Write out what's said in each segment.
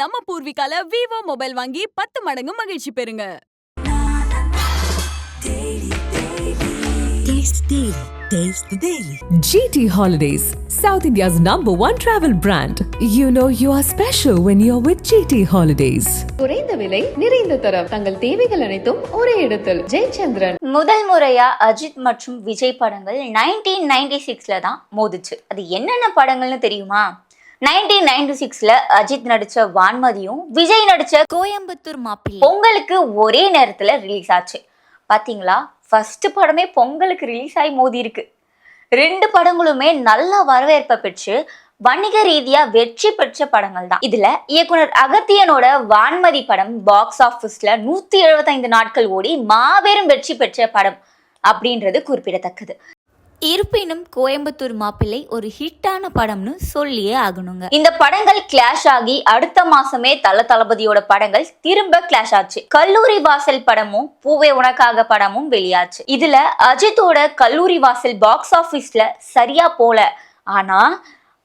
நம்ம பூர்விகால Vivo mobile வாங்கி பத்து மடங்கு மகிழ்ச்சி பெறுங்க Taste Daily. Taste the Daily. GT Holidays, South India's number one travel brand. You know you are special when you're with GT Holidays. குறைந்த விலை நிறைந்த தரம் தங்கள் தேவைகள் அனைத்தும் ஒரே இடத்தில் ஜெயச்சந்திரன் முதல் முறையா அஜித் மற்றும் விஜய் படங்கள் நைன்டீன் நைன்டி சிக்ஸ்ல தான் மோதுச்சு அது என்னென்ன படங்கள்னு தெரியுமா நைன்டீன் நைன்டி சிக்ஸ்ல அஜித் நடிச்ச வான்மதியும் விஜய் நடிச்ச கோயம்புத்தூர் மாப்பிள்ளை. பொங்கலுக்கு ஒரே நேரத்துல ரிலீஸ் ஆச்சு. பாத்தீங்களா? ஃபர்ஸ்ட் படமே பொங்கலுக்கு ரிலீஸ் ஆகி மோதி இருக்கு. ரெண்டு படங்களுமே நல்ல வரவேற்பை பெற்று வணிக ரீதியா வெற்றி பெற்ற படங்கள் தான். இதுல இயக்குனர் அகத்தியனோட வான்மதி படம் பாக்ஸ் ஆபீஸ்ல நூத்தி எழுபத்தைந்து நாட்கள் ஓடி மாபெரும் வெற்றி பெற்ற படம் அப்படின்றது குறிப்பிடத்தக்கது. இருப்பினும் கோயம்புத்தூர் மாப்பிள்ளை ஒரு ஹிட்டான படம்னு சொல்லியே ஆகணுங்க. இந்த படங்கள் கிளாஷ் ஆகி அடுத்த மாசமே தல தளபதியோட படங்கள் திரும்ப கிளாஷ் ஆச்சு. கல்லூரி வாசல் படமும் பூவே உனக்காக படமும் வெளியாச்சு. இதுல அஜித்தோட கல்லூரி வாசல் பாக்ஸ் ஆபீஸ்ல சரியா போல. ஆனா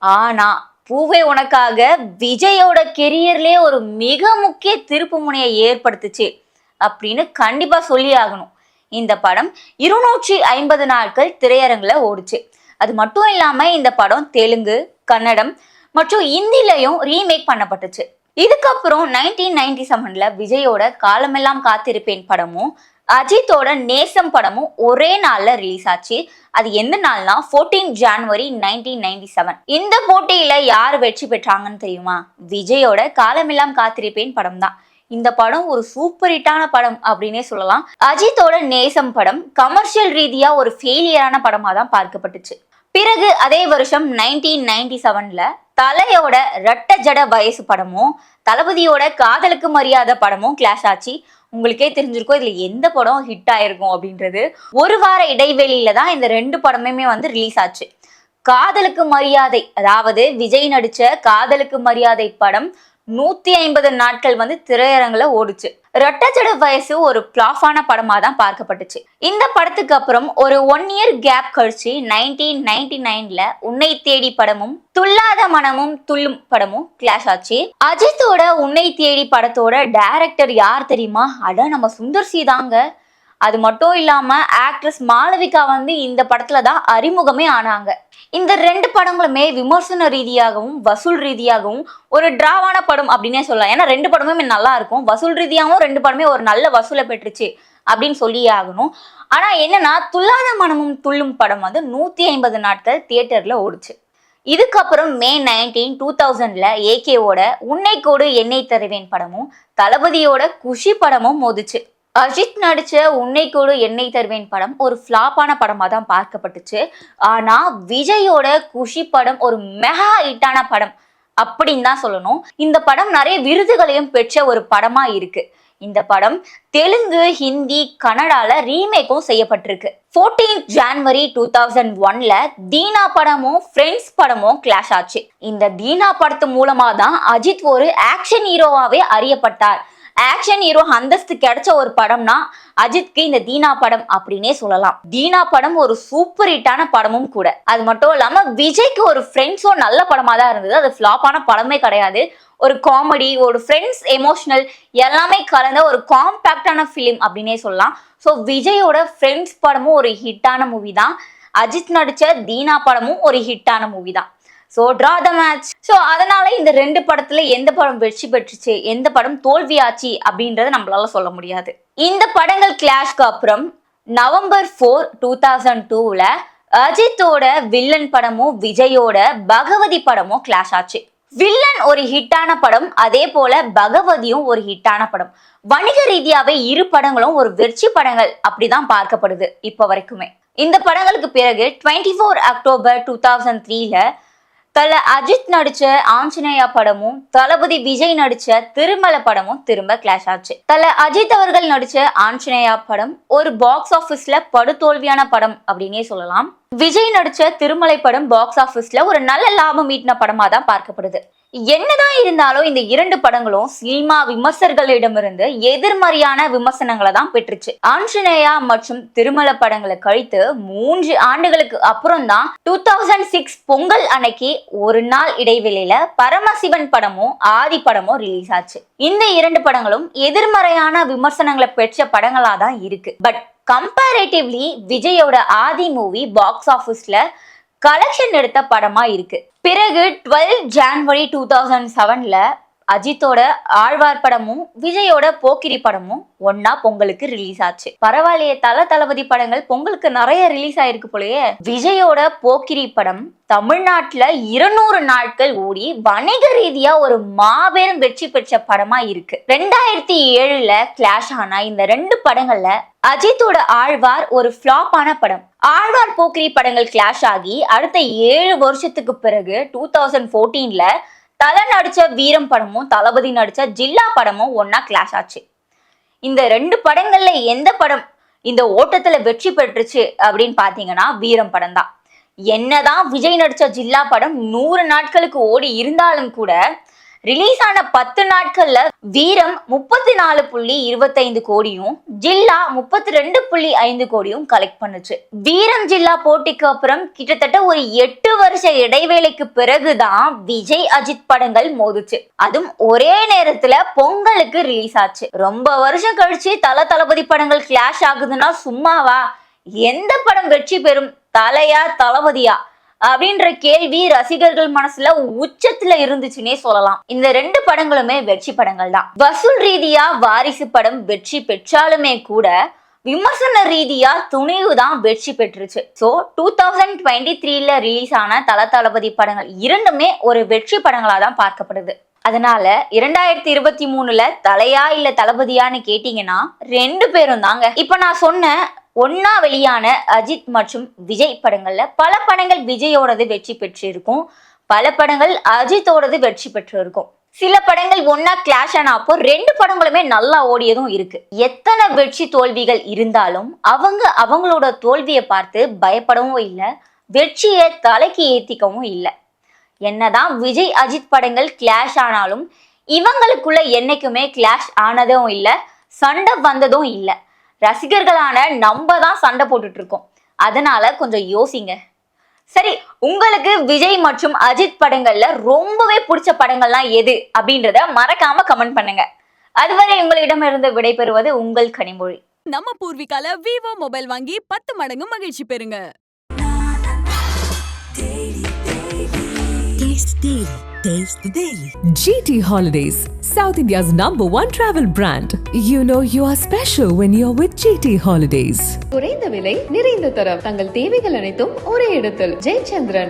ஆனா பூவே உனக்காக விஜயோட கெரியர்லயே ஒரு மிக முக்கிய திருப்பு முனையை ஏற்படுத்துச்சு. அப்படின்னு கண்டிப்பா சொல்லி ஆகணும். இந்த படம் இருநூற்றி ஐம்பது நாட்கள் திரையரங்குல ஓடுச்சு. அது மட்டும் இல்லாம இந்த படம் தெலுங்கு கன்னடம் மற்றும் இந்திலையும் ரீமேக் பண்ணப்பட்டுச்சு. இதுக்கப்புறம் நைன்டீன் நைன்டி செவன்ல விஜயோட காலமெல்லாம் காத்திருப்பேன் படமும் அஜித்தோட நேசம் படமும் ஒரே நாள்ல ரிலீஸ் ஆச்சு. அது எந்த நாள்னா fourteen January nineteen ninety seven இந்த போட்டியில யார் வெற்றி பெற்றாங்கன்னு தெரியுமா? விஜயோட காலமெல்லாம் காத்திருப்பேன் படம் தான் இந்த படம் ஒரு சூப்பர் ஹிட்டான படம் அப்படின்னே சொல்லலாம். அஜித்தோட நேசம் படம் கமர்ஷியல் ரீதியா ஒரு ஃபெயிலியரான படமா தான் பார்க்கப்பட்டுச்சு. பிறகு அதே வருஷம் நைன்டீன் நைன்டி செவன்ல தலையோட ரட்ட ஜட வயசு படமும் தளபதியோட காதலுக்கு மரியாதை படமும் கிளாஷ் ஆச்சு. உங்களுக்கே தெரிஞ்சிருக்கும் இதுல எந்த படம் ஹிட் ஆயிருக்கும் அப்படின்றது. ஒரு வார இடைவெளியில தான் இந்த ரெண்டு படமுமே வந்து ரிலீஸ் ஆச்சு. காதலுக்கு மரியாதை அதாவது விஜய் நடிச்ச காதலுக்கு மரியாதை படம் நூத்தி ஐம்பது நாட்கள் வந்து திரையரங்குல ஓடுச்சு. ரெட்டச்சட வயசு ஒரு பிளாஃபான படமா தான் பார்க்கப்பட்டுச்சு. இந்த படத்துக்கு அப்புறம் ஒரு ஒன் இயர் கேப் கழிச்சு நைன்டீன் நைன்டி நைன்ல உன்னை தேடி படமும் துல்லாத மனமும் துள்ளும் படமும் கிளாஷ் ஆச்சு. அஜித்தோட உன்னை தேடி படத்தோட டைரக்டர் யார் தெரியுமா? அட நம்ம சுந்தர் சி தாங்க. அது மட்டும் இல்லாம ஆக்ட்ரஸ் மாளவிகா வந்து இந்த படத்துல தான் அறிமுகமே ஆனாங்க. இந்த ரெண்டு படங்களுமே விமர்சன ரீதியாகவும் வசூல் ரீதியாகவும் ஒரு டிராவான படம் அப்படின்னே சொல்லலாம். ஏன்னா ரெண்டு படமுமே நல்லா இருக்கும். வசூல் ரீதியாகவும் ரெண்டு படமே ஒரு நல்ல வசூலை பெற்றுச்சு அப்படின்னு சொல்லியே ஆகணும். ஆனா என்னன்னா துல்லாத மனமும் துள்ளும் படம் வந்து நூத்தி ஐம்பது நாட்கள் தியேட்டர்ல ஓடுச்சு. இதுக்கப்புறம் மே நைன்டீன் டூ தௌசண்ட்ல ஏகேவோட உன்னை கோடு என்னை தருவேன் படமும் தளபதியோட குஷி படமும் மோதுச்சு. அஜித் நடிச்ச உன்னை கூடு என்னை தருவேன் படம் ஒரு ஃப்ளாப்பான படமாக தான் பார்க்கப்பட்டுச்சு. ஆனால் விஜயோட குஷி படம் ஒரு மெகா ஹிட்டான படம் அப்படின்னு தான் சொல்லணும். இந்த படம் நிறைய விருதுகளையும் பெற்ற ஒரு படமாக இருக்கு. இந்த படம் தெலுங்கு ஹிந்தி கன்னடால ரீமேக்கும் செய்யப்பட்டிருக்கு. ஃபோர்டீன் ஜான்வரி டூ தௌசண்ட் ஒன்ல தீனா படமும் ஃப்ரெண்ட்ஸ் படமும் கிளாஷ் ஆச்சு. இந்த தீனா படத்து மூலமா தான் அஜித் ஒரு ஆக்ஷன் ஹீரோவாவே அறியப்பட்டார். ஆக்ஷன் ஹீரோ அந்தஸ்து கிடைச்ச ஒரு படம்னா அஜித்க்கு இந்த தீனா படம் அப்படின்னே சொல்லலாம். தீனா படம் ஒரு சூப்பர் ஹிட்டான படமும் கூட. அது மட்டும் இல்லாம விஜய்க்கு ஒரு ஃப்ரெண்ட்ஸும் நல்ல படமா தான் இருந்தது. அது ஃபிளாப்பான படமே கிடையாது. ஒரு காமெடி ஒரு ஃப்ரெண்ட்ஸ் எமோஷனல் எல்லாமே கலந்த ஒரு காம்பேக்டான ஃபிலிம் அப்படின்னே சொல்லலாம். ஸோ விஜயோட ஃப்ரெண்ட்ஸ் படமும் ஒரு ஹிட்டான மூவி தான். அஜித் நடிச்ச தீனா படமும் ஒரு ஹிட்டான மூவி தான். So draw the match so அதனால இந்த ரெண்டு படத்துல எந்த படம் வெற்றி பெற்றுச்சு எந்த படம் தோல்வியாச்சு அப்படின்றத நம்மளால சொல்ல முடியாது. இந்த படங்கள் கிளாஷ்க்கு அப்புறம் நவம்பர் ஃபோர் டூ தௌசண்ட் டூவில் அஜித்தோட வில்லன் படமும் விஜயோட பகவதி படமும் கிளாஷ் ஆச்சு. வில்லன் ஒரு ஹிட்டான படம் அதே போல பகவதியும் ஒரு ஹிட்டான படம். வணிக ரீதியாவே இரு படங்களும் ஒரு வெற்றி படங்கள் அப்படிதான் பார்க்கப்படுது இப்போ வரைக்குமே. இந்த படங்களுக்கு பிறகு twenty four October two thousand த்ரீல தல அஜித் நடிச்ச ஆஞ்சநேயா படமும் தளபதி விஜய் நடிச்ச திருமலை படமும் திரும்ப கிளாஷ் ஆச்சு. தல அஜித் அவர்கள் நடிச்ச ஆஞ்சநேயா படம் ஒரு பாக்ஸ் ஆபீஸ்ல படுதோல்வியான படம் அப்படின்னே சொல்லலாம். விஜய் நடிச்ச திருமலை படம் பாக்ஸ் ஆபீஸ்ல ஒரு நல்ல லாபம் ஈட்டின படமா தான் பார்க்கப்படுது. என்னதான் இருந்தாலும் இந்த இரண்டு படங்களும் சினிமா விமர்சகர்களிடமிருந்து எதிர்மறையான விமர்சனங்களை தான் பெற்றுச்சு. ஆஞ்சநேயா மற்றும் திருமல படங்களை கழித்து மூன்று ஆண்டுகளுக்கு அப்புறம் தான் டூ தௌசண்ட் சிக்ஸ் பொங்கல் அன்னைக்கு ஒரு நாள் இடைவெளியில பரமசிவன் படமும் ஆதி படமும் ரிலீஸ் ஆச்சு. இந்த இரண்டு படங்களும் எதிர்மறையான விமர்சனங்களை பெற்ற படங்களா தான் இருக்கு. பட் கம்பேரேட்டிவ்லி விஜயோட ஆதி மூவி பாக்ஸ் ஆஃபீஸ்ல கலெக்ஷன் எடுத்த படமா இருக்கு. பிறகு டுவெல் ஜான்வரி டூ தௌசண்ட் செவன்ல அஜித்தோட ஆழ்வார் படமும் விஜயோட போக்கிரி படமும் ஒன்னா பொங்கலுக்கு ரிலீஸ் ஆச்சு. பரவாயில்லையே தல தளபதி படங்கள் பொங்கலுக்கு நிறைய ரிலீஸ் ஆயிருக்கு போலயே. விஜயோட போக்கிரி படம் தமிழ்நாட்டுல இருநூறு நாட்கள் ஓடி வணிக ரீதியா ஒரு மாபெரும் வெற்றி பெற்ற படமா இருக்கு. ரெண்டாயிரத்தி ஏழுல கிளாஷ் ஆன இந்த ரெண்டு படங்கள்ல அஜித்தோட ஆழ்வார் ஒரு ஃபிளாப்பான படம். ஆழ்வார் போக்கிரி படங்கள் கிளாஷ் ஆகி அடுத்த ஏழு வருஷத்துக்கு பிறகு டூ தௌசண்ட் ஃபோர்டீன்ல தலை நடிச்ச வீரம் படமும் தளபதி நடிச்ச ஜில்லா படமும் ஒன்னா கிளாஷ் ஆச்சு. இந்த ரெண்டு படங்கள்ல எந்த படம் இந்த ஓட்டத்துல வெற்றி பெற்றுச்சு அப்படின்னு பாத்தீங்கன்னா வீரம் படம் தான் என்னதான் விஜய் நடிச்ச ஜில்லா படம் நூறு நாட்களுக்கு ஓடி இருந்தாலும் கூட ரிலீஸ் ஆன பத்து நாட்கள்ல வீரம் முப்பத்தி நாலு புள்ளி இருபத்தைந்து கோடியும் ஜில்லா முப்பத்தி ரெண்டு புள்ளி ஐந்து கோடியும் கலெக்ட் பண்ணுச்சு. வீரம் ஜில்லா போட்டிக்கு அப்புறம் கிட்டத்தட்ட ஒரு எட்டு வருஷ இடைவேளைக்கு பிறகுதான் விஜய் அஜித் படங்கள் மோதுச்சு. அதுவும் ஒரே நேரத்துல பொங்கலுக்கு ரிலீஸ் ஆச்சு. ரொம்ப வருஷம் கழிச்சு தல தளபதி படங்கள் கிளாஷ் ஆகுதுன்னா சும்மாவா? எந்த படம் வெற்றி பெறும்? தலையா தளபதியா? அப்படின்ற கேள்வி ரசிகர்கள் மனசுல உச்சத்துல இருந்துச்சுன்னே சொல்லலாம். இந்த ரெண்டு படங்களுமே வெற்றி படங்கள் தான். வசூல் ரீதியா வாரிசு படம் வெற்றி பெற்றாலுமே கூட விமர்சன ரீதியா துணிவு தான் வெற்றி பெற்றுச்சு. ஸோ டூ தௌசண்ட் டுவெண்ட்டி த்ரீல ரிலீஸ் ஆன தல தளபதி படங்கள் இரண்டுமே ஒரு வெற்றி படங்களா தான் பார்க்கப்படுது. அதனால இரண்டாயிரத்தி இருபத்தி மூணுல தலையா இல்ல தளபதியான்னு கேட்டீங்கன்னா ரெண்டு பேரும் தாங்க. இப்ப நான் சொன்ன ஒன்னா வெளியான அஜித் மற்றும் விஜய் படங்கள்ல பல படங்கள் விஜயோடது வெற்றி பெற்று இருக்கும் பல படங்கள் அஜித்தோடது வெற்றி பெற்று இருக்கும் சில படங்கள் ஒன்னா கிளாஷ் ஆன அப்போ ரெண்டு படங்களுமே நல்லா ஓடியதும் இருக்கு. எத்தனை வெற்றி தோல்விகள் இருந்தாலும் அவங்க அவங்களோட தோல்வியை பார்த்து பயப்படவும் இல்லை வெற்றியை தலைக்கு ஏத்திக்கவும் இல்லை. என்னதான் விஜய் அஜித் படங்கள் கிளாஷ் ஆனாலும் இவங்களுக்குள்ள என்னைக்குமே கிளாஷ் ஆனதும் இல்லை சண்டை வந்ததும் இல்லை. ரசிகர்களான நம்ம தான் சண்டை போட்டுட்டு இருக்கோம் அதனால கொஞ்சம் யோசிங்க. சரி உங்களுக்கு விஜய் மற்றும் அஜித் படங்கள்ல ரொம்பவே பிடிச்ச படங்கள்லாம் எது அப்படின்றத மறக்காம கமெண்ட் பண்ணுங்க. அதுவரை உங்களிடமிருந்து விடைபெறுவது உங்கள் கனிமொழி. நம்ம பூர்விகால விவோ மொபைல் வாங்கி பத்து மடங்கு மகிழ்ச்சி பெறுங்க. Taste the Daily. GT Holidays, South India's number one travel brand. You know you are special when you're with GT Holidays. குறைந்த விலை நிறைந்த தரம் தங்கள் தேவைகள் அனைத்தும் ஒரே இடத்தில் ஜெயச்சந்திரன்